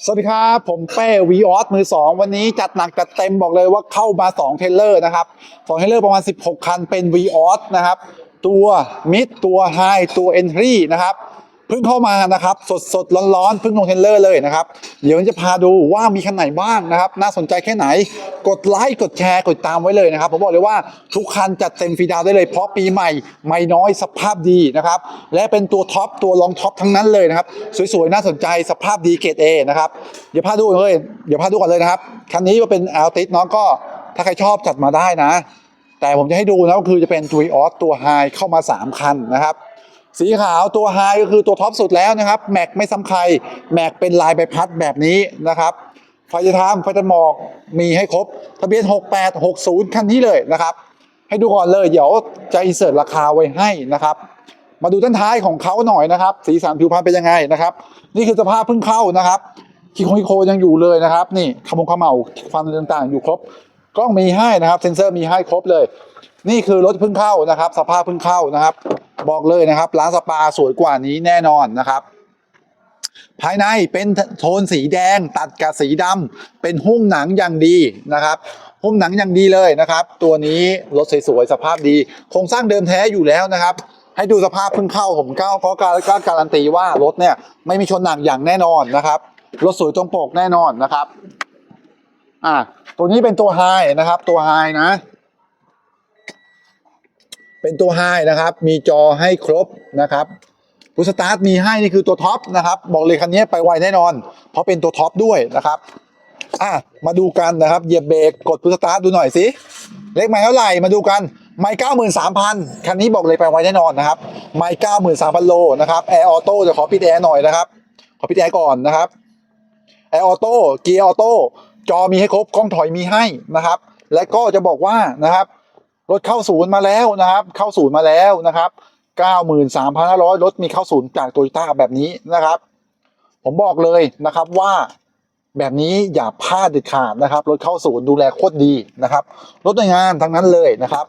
สวัสดีครับ ผมเป้วีออสมือ 2 วันนี้จัดหนักจัดเต็มบอกเลยว่าเข้ามา 2 เทเลอร์นะครับ2เทเลอร์ประมาณ 16 คันเป็น v ีออสนะครับ ตัวมิดตัวไฮตัวเอนทรีนะครับ พิ่งเข้ามานะครับ สดสดร้อนๆเพิ่งลงเทรลเลอร์เลยนะครับ เดี๋ยวจะพาดูว่ามีคันไหนบ้างนะครับ น่าสนใจแค่ไหนกดไลค์กดแชร์กดตามไว้เลยนะครับ ผมบอกเลยว่าทุกคันจัดเต็มฟรีดาวได้เลยเพราะปีใหม่ ไม่น้อยสภาพดีนะครับ และเป็นตัวท็อปตัวรองท็อปทั้งนั้นเลยนะครับ สวยๆ น่าสนใจสภาพดีเกรดเอนะครับเดี๋ยวพาดูเลยเดี๋ยวพาดูก่อนเลยนะครับคันนี้ว่าเป็นแอลติสเนาะก็ถ้าใครชอบจัดมาได้นะ แต่ผมจะให้ดูนะก็คือจะเป็นตัวออสตัวไฮเข้ามา 3 คันนะครับ สีขาวตัวไฮก็คือตัวท็อปสุดแล้วนะครับ แม็กไม่ซ้ำใคร แม็กเป็นลายใบพัดแบบนี้นะครับไฟจะทำไฟจะหมอกมีให้ครบ ทะเบียน 6860 คันนี้เลยนะครับ ให้ดูก่อนเลยเดี๋ยวจะอินเสิร์ตราคาไว้ให้นะครับ มาดูด้านท้ายของเขาหน่อยนะครับ สีสันผิวพรรณเป็นยังไงนะครับ นี่คือสภาพเพิ่งเข้านะครับคีโคีโคยังอยู่เลยนะครับ นี่ขมงขมเหาฟันต่างๆ อยู่ครบ กล้องมีให้นะครับ เซ็นเซอร์มีให้ครบเลย นี่คือรถเพิ่งเข้านะครับ สภาพเพิ่งเข้านะครับ บอกเลยนะครับ ร้านสปาสวยกว่านี้แน่นอนนะครับ ภายในเป็นโทนสีแดงตัดกับสีดำเป็นหุ้มหนังอย่างดีนะครับหุ้มหนังอย่างดีเลยนะครับ ตัวนี้รถสวยๆสภาพดี โครงสร้างเดิมแท้อยู่แล้วนะครับ ให้ดูสภาพเพิ่งเข้าผมก้าวเพราะการก็การันตีว่ารถเนี่ยไม่มีชนหนักอย่างแน่นอนนะครับรถสวยตรงปกแน่นอนนะครับ อ่าตัวนี้เป็นตัวไฮนะครับ ตัวไฮนะ เป็นตัวไฮนะครับ มีจอให้ครบนะครับพุชสตาร์ทมีให้นี่คือตัวท็อปนะครับ บอกเลยคันนี้ไปไวแน่นอน เพราะเป็นตัวท็อปด้วยนะครับอะมาดูกันนะครับเหยียบเบรกกดพุชสตาร์ทดูหน่อยสิเลขไม้เท่าไหร่มาดูกันไม้เก้าหมื่นสามพันคันนี้บอกเลยไปไวแน่นอนนะครับไม้เก้าหมื่นสามพันโลนะครับแอร์ออโต้เดี๋ยวขอปิดแอร์หน่อยนะครับ ขอปิดแอร์ก่อนนะครับแอร์ออโต้เกียร์ออโต้จอมีให้ครบกล้องถอยมีให้นะครับ และก็จะบอกว่านะครับ รถเข้าศูนย์มาแล้วนะครับ เข้าศูนย์มาแล้วนะครับ93,500รถมีเข้าศูนย์จากโตโยต้าแบบนี้นะครับ ผมบอกเลยนะครับว่าแบบนี้อย่าพลาดเด็ดขาดนะครับ รถเข้าศูนย์ดูแลโคตรดีนะครับ รถหน่วยงานทั้งนั้นเลยนะครับ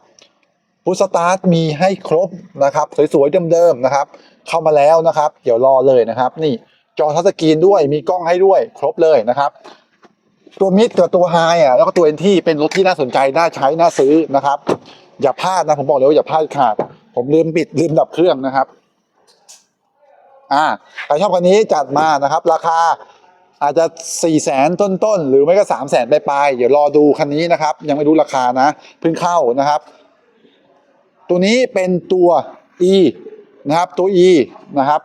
พุทสตาร์ทมีให้ครบนะครับ สวยๆเดิมๆนะครับ เข้ามาแล้วนะครับ เดี๋ยวรอเลยนะครับ นี่จอทัชสกรีนด้วยมีกล้องให้ด้วยครบเลยนะครับ ตัวมิดกับตัวไฮอะแล้วก็ตัวเอ็นที่เป็นรถที่น่าสนใจน่าใช้น่าซื้อนะครับ อย่าพลาดนะผมบอกเลยว่าอย่าพลาดขาดผมลืมปิดลืมดับเครื่องนะครับอ่าใครชอบคันนี้จัดมานะครับ ราคาอาจจะสี่แสนต้นๆ หรือไม่ก็สามแสนปลายๆเดี๋ยวรอดูคันนี้นะครับ ยังไม่รู้ราคานะเพิ่งเข้านะครับ ตัวนี้เป็นตัว e นะครับตัว e นะครับ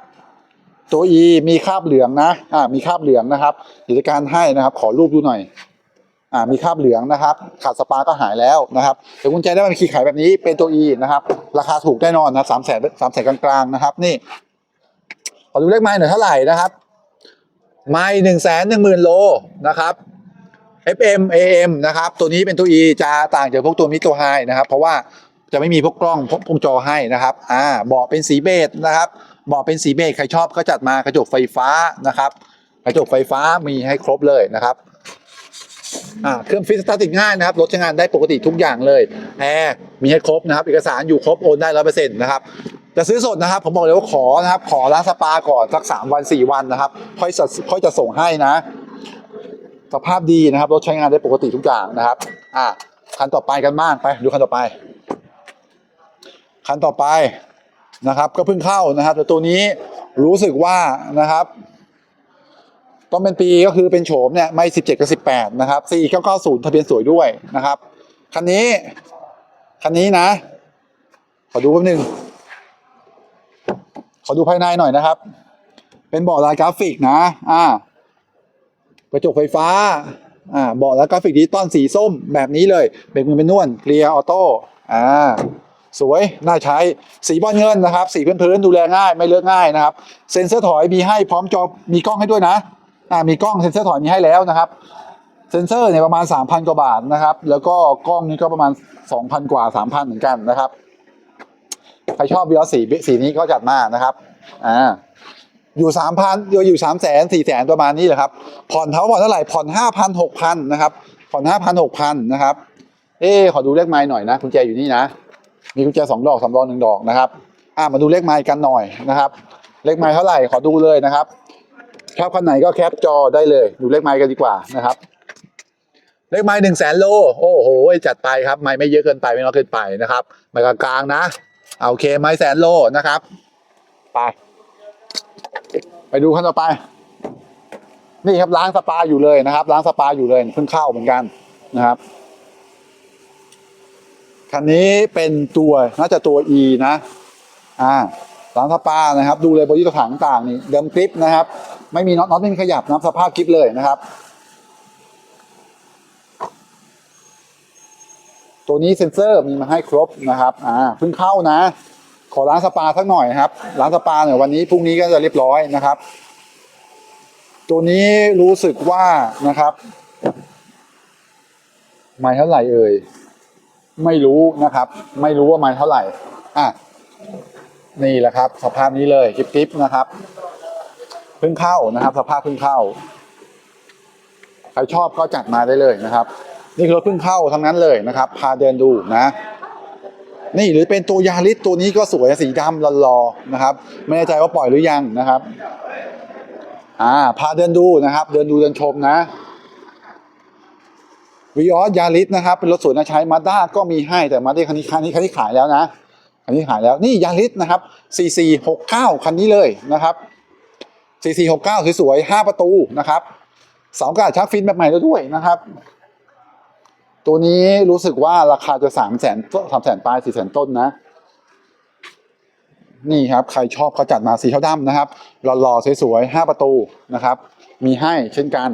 ตัว e มีคราบเหลืองนะ อ่า มีคราบเหลืองนะครับเดี๋ยวจะการให้นะครับ ขอรูปดูหน่อย อ่า มีคราบเหลืองนะครับ ขาดสปาก็หายแล้วนะครับเดี๋ยวกุญแจได้มันคีย์ขายแบบนี้เป็นตัว e นะครับ ราคาถูกแน่นอนนะสามแสนสามแสนกลางๆนะครับ นี่ ขอดูเลขไม้หน่อยเท่าไหร่นะครับ ไม้หนึ่งแสนหนึ่งหมื่นโลนะครับ FM AM นะครับ ตัวนี้เป็นตัว E จะต่างจากพวกตัวมิตัวไฮนะครับ เพราะว่าจะไม่มีพวกกล้องพวกจอให้นะครับ อ่า เบาะเป็นสีเบจนะครับ บาะเป็นสีเบจใครชอบก็จัดมากระจกไฟฟ้านะครับกระจกไฟฟ้ามีให้ครบเลยนะครับเครื่องฟิสตาติดง่ายนะครับรถใช้งานได้ปกติทุกอย่างเลยแอร์มีให้ครบนะครับ เอกสารอยู่ครบโอนได้ร้อยเปอร์เซ็นต์นะครับจะซื้อสดนะครับ ผมบอกเลยว่าขอนะครับ ขอร้านสปาก่อนสักสามวันสี่วันนะครับค่อยจะค่อยจะส่งให้นะ สภาพดีนะครับรถใช้งานได้ปกติทุกอย่างนะครับ อ่าคันต่อไปกันบ้างไป ดูคันต่อไป คันต่อไป นะครับก็เพิ่งเข้านะครับแต่ตัวนี้รู้สึกว่านะครับ ต้องเป็นปีก็คือเป็นโฉมเนี่ยไม่สิบเจ็ดกับสิบแปดนะครับสี่เก้าเก้าศูนย์ทะเบียนสวยด้วยนะครับ คันนี้ คันนี้นะ ขอดูแป๊บนึง ขอดูภายในหน่อยนะครับ เป็นเบาะลายกราฟิกนะ อ่ากระจกไฟฟ้า อ่าเบาะและกราฟิกดิจิตอลสีส้มแบบนี้เลยเบรกมือเป็นนวลเกลียร์ออโต้อ่า สวยน่าใช้สีบอลเงินนะครับ สีพื้นๆดูแลง่ายไม่เลอะง่ายนะครับ เซ็นเซอร์ถอยมีให้พร้อมจอมีกล้องให้ด้วยนะอ่ามีกล้องเซ็นเซอร์ถอยมีให้แล้วนะครับ เซ็นเซอร์เนี่ยประมาณ 3,000 กว่าบาทนะครับ แล้วก็กล้องนี้ก็ประมาณ 2,000 กว่า 3,000 เหมือนกันนะครับใครชอบวิอสสีสีนี้ก็จัดมานะครับอ่าอยู่สามพันอยู่อยู่สามแสนสี่แสนประมาณนี้แหละครับ ผ่อนเท่าผ่อนเท่าไหร่ผ่อนห้าพันหกพันนะครับ ผ่อนห้าพันหกพันนะครับ เอ๊ขอดูเลขไม้หน่อยนะกุญแจอยู่นี่นะ มีกุญแจสองดอกสามดอกหนึ่งดอกนะครับอ่ามาดูเลขไม้กันหน่อยนะครับ เลขไม้เท่าไหร่ขอดูเลยนะครับชอบคันไหนก็แคปจอได้เลย ดูเลขไม้กันดีกว่านะครับ เลขไม้หนึ่งแสนโล โอ้โหจัดไปครับไม้ไม่เยอะเกินไปไม่น้อยเกินไปนะครับไม้กลางๆนะเอาโอเคไม้แสนโลนะครับไปไปดูขั้นต่อไป นี่ครับล้างสปาอยู่เลยนะครับล้างสปาอยู่เลยเพิ่งเข้าเหมือนกันนะครับ คันนี้เป็นตัวน่าจะตัว E นะอ่าล้างสปานะครับ ดูเลยบริถังต่างนี่เดิมกริปนะครับ ไม่มีน็อตน็อตไม่มีขยับนะสภาพกริปเลยนะครับ ตัวนี้เซ็นเซอร์มีมาให้ครบนะครับอ่าเพิ่งเข้านะ ขอล้างสปาสักหน่อยครับล้างสปาหน่อยวันนี้พรุ่งนี้ก็จะเรียบร้อยนะครับ ตัวนี้รู้สึกว่านะครับไม่เท่าไหร่เอ่ย ไม่รู้นะครับ ไม่รู้ว่าไม่เท่าไหร่อะนี่แหละครับ สภาพนี้เลยคลิปๆนะครับเพิ่งเข้านะครับ สภาพเพิ่งเข้า ใครชอบก็จัดมาได้เลยนะครับ นี่คือรถเพิ่งเข้าทั้งนั้นเลยนะครับ พาเดินดูนะ นี่หรือเป็นตัวยาริสตัวนี้ก็สวยสีดำหล่อๆนะครับ ไม่แน่ใจว่าปล่อยหรือยังนะครับ อ่า พาเดินดูนะครับ เดินดูเดินชมนะ วิออสยาริสนะครับเป็นรถสวยนะใช้มาด้าก็มีให้แต่มาด้าคันนี้คันนี้คันนี้ขายแล้วนะคันนี้ขายแล้วนี่ยาริสนะครับ4469 คันนี้เลยนะครับ4469 สวยๆ5ประตูนะครับเสากระดชักฟินแบบใหม่แล้วด้วยนะครับ ตัวนี้รู้สึกว่าราคาจะสามแสนสามแสนปลายสี่แสนต้นนะ นี่ครับ ใครชอบก็จัดมาสีเทาดำนะครับหล่อๆสวยๆห้าประตูนะครับ มีให้เช่นกัน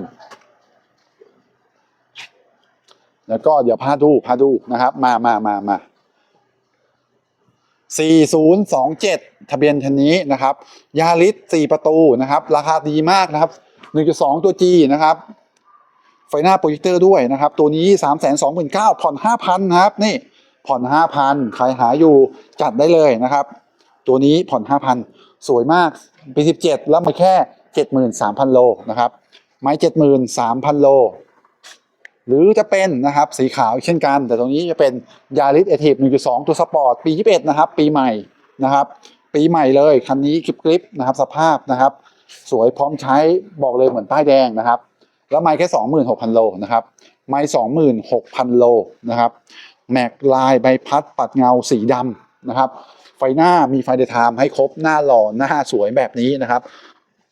แล้วก็เดี๋ยวพาดูพาดูนะครับ มามามามา4027 ทะเบียนคันนี้นะครับยาริส4ประตูนะครับ ราคาดีมากนะครับ 1.2 ตัว G นะครับ ไฟหน้าโปรเจคเตอร์ด้วยนะครับ ตัวนี้ 3 2 9 0 0 0ผ่อน 5,000นะครับ นี่ผ่อน 5,000 ใครหาอยู่จัดได้เลยนะครับ ตัวนี้ผ่อน 5,000 สวยมากปี 17 แล้วมาแค่ 73,000 โลนะครับ ไม้ 73,000 โล หรือจะเป็นนะครับสีขาวเช่นกัน แต่ตรงนี้จะเป็นยาริสเอทีฟ1.2 ตัวสปอร์ตปี 21 นะครับ ปีใหม่นะครับ ปีใหม่เลยคันนี้กริบๆนะครับสภาพนะครับ สวยพร้อมใช้บอกเลยเหมือนป้ายแดงนะครับ แล้วไม้แค่สองหมื่นหกพันโลนะครับไม้สองหมื่นหกพันโลนะครับแม็กลายใบพัดปัดเงาสีดำนะครับไฟหน้ามีไฟเดย์ไทม์ให้ครบหน้าหล่อหน้าสวยแบบนี้นะครับ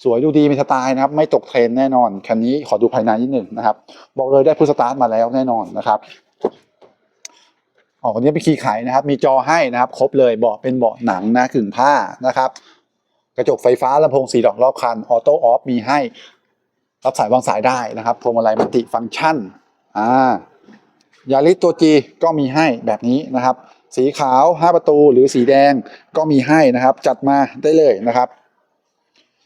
สวยดูดีมีสไตล์นะครับ ไม่ตกเทรนแน่นอน คันนี้ขอดูภายในนิดหนึ่งนะครับ บอกเลยได้พุทสตาร์ทมาแล้วแน่นอนนะครับออกคนนี้เป็นคีย์ไขนะครับ มีจอให้นะครับ ครบเลยเบาะเป็นเบาะหนังนะขึงผ้านะครับ กระจกไฟฟ้าลำโพงสีดอกรอบคันออโต้ออฟมีให้ รับสายวางสายได้นะครับพวงมาลัยมัลติฟังก์ชันอ่ายาริสตัวจีก็มีให้แบบนี้นะครับ สีขาว 5 ประตูหรือสีแดงก็มีให้นะครับ จัดมาได้เลยนะครับ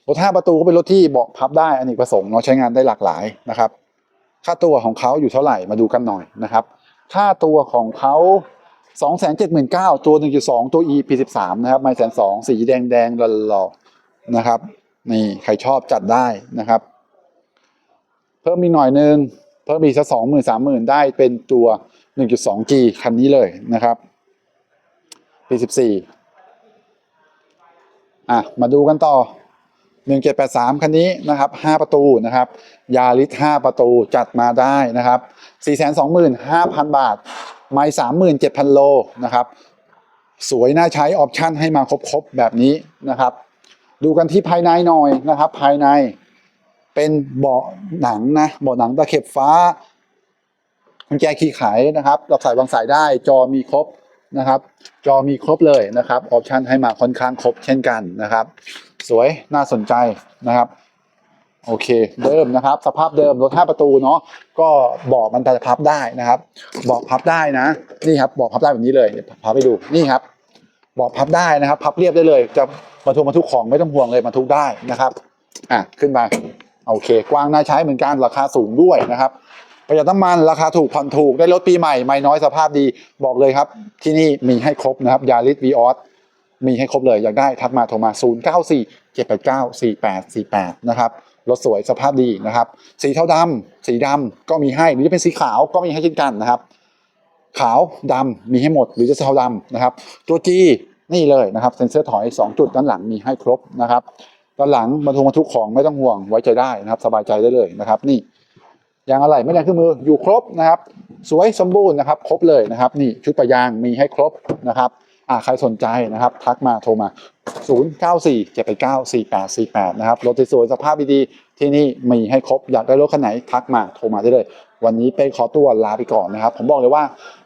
รถ5ประตูก็เป็นรถที่เบาะพับได้อเนกประสงค์เนาะใช้งานได้หลากหลายนะครับ ค่าตัวของเขาอยู่เท่าไหร่มาดูกันหน่อยนะครับ ค่าตัวของเขา279,000ตัว 1.2 ตัว E P13 นะครับไม่แสนสองสีแดงแดงๆหล่อๆนะครับนี่ใครชอบจัดได้นะครับ เพิ่มอีกหน่อยนึงเพิ่มอีกสักสองหมื่นสามหมื่นได้เป็นตัว 1.2G คันนี้เลยนะครับปี14อะ มาดูกันต่อ 1783 คันนี้นะครับ 5 ประตูนะครับยาริส5ประตูจัดมาได้นะครับ 425,000 บาท ไม่ 37,000 โลนะครับ สวยน่าใช้ออปชั่นให้มาครบๆ แบบนี้นะครับ ดูกันที่ภายในหน่อยนะครับ ภายในเป็นเบาะหนังนะเบาะหนังตะเข็บฟ้ากุญแจคีย์ไขนะครับรับสายวางสายได้จอมีครบ นะครับ จอมีครบเลยนะครับออปชันให้มาค่อนข้างครบเช่นกันนะครับ สวยน่าสนใจนะครับโอเคเดิมนะครับ สภาพเดิมรถ5ประตูเนาะก็เบาะมันจะพับได้นะครับเบาะพับได้นะ นี่ครับเบาะพับได้แบบนี้เลยเดี๋ยวพับให้ดูนี่ครับเบาะพับได้นะครับ พับเรียบได้เลย จะบรรทุกบรรทุกของไม่ต้องห่วงเลยบรรทุกได้นะครับอะขึ้นมาโอเค กว้างน่าใช้เหมือนกันราคาสูงด้วยนะครับ ประหยัดน้ำมันราคาถูกผ่อนถูกได้รถปีใหม่ไม่น้อยสภาพดีบอกเลยครับ ที่นี่มีให้ครบนะครับยาริสวีออสมีให้ครบเลยอยากได้ทักมาโทรมา 0 9 4 7 8 9 4 8 4 8 นะครับรถสวยสภาพดีนะครับ สีเทาดำสีดำก็มีให้หรือจะเป็นสีขาวก็มีให้เช่นกันนะครับ ขาวดำมีให้หมดหรือจะเทาดำนะครับ ตัว G นี่เลยนะครับเซ็นเซอร์ถอย 2 จุดด้านหลังมีให้ครบนะครับตอนหลังบรรทุกบรรทุกของไม่ต้องห่วงไว้ใจได้นะครับ สบายใจได้เลยนะครับ นี่ ยางอะไรไม่แรงขึ้นมืออยู่ครบนะครับ สวยสมบูรณ์นะครับครบเลยนะครับ นี่ชุดปะยางมีให้ครบนะครับอ่าใครสนใจนะครับ ทักมาโทรมา 0 9 4 7 8 9 4 8 4 8 นะครับรถสวยสภาพดีๆที่นี่มีให้ครบอยากได้รถคันไหนทักมาโทรมาได้เลย วันนี้เป้ขอตัวลาไปก่อนนะครับ ผมบอกเลยว่า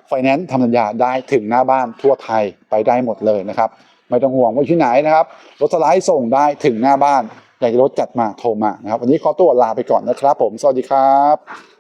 ไฟแนนซ์ทำสัญญาได้ถึงหน้าบ้านทั่วไทยไปได้หมดเลยนะครับ ไม่ต้องห่วงว่าอยู่ที่ไหนนะครับรถสไลด์ส่งได้ถึงหน้าบ้าน อยากจะรถจัดมาโทรมานะครับ วันนี้ขอตัวลาไปก่อนนะครับ ผม สวัสดีครับ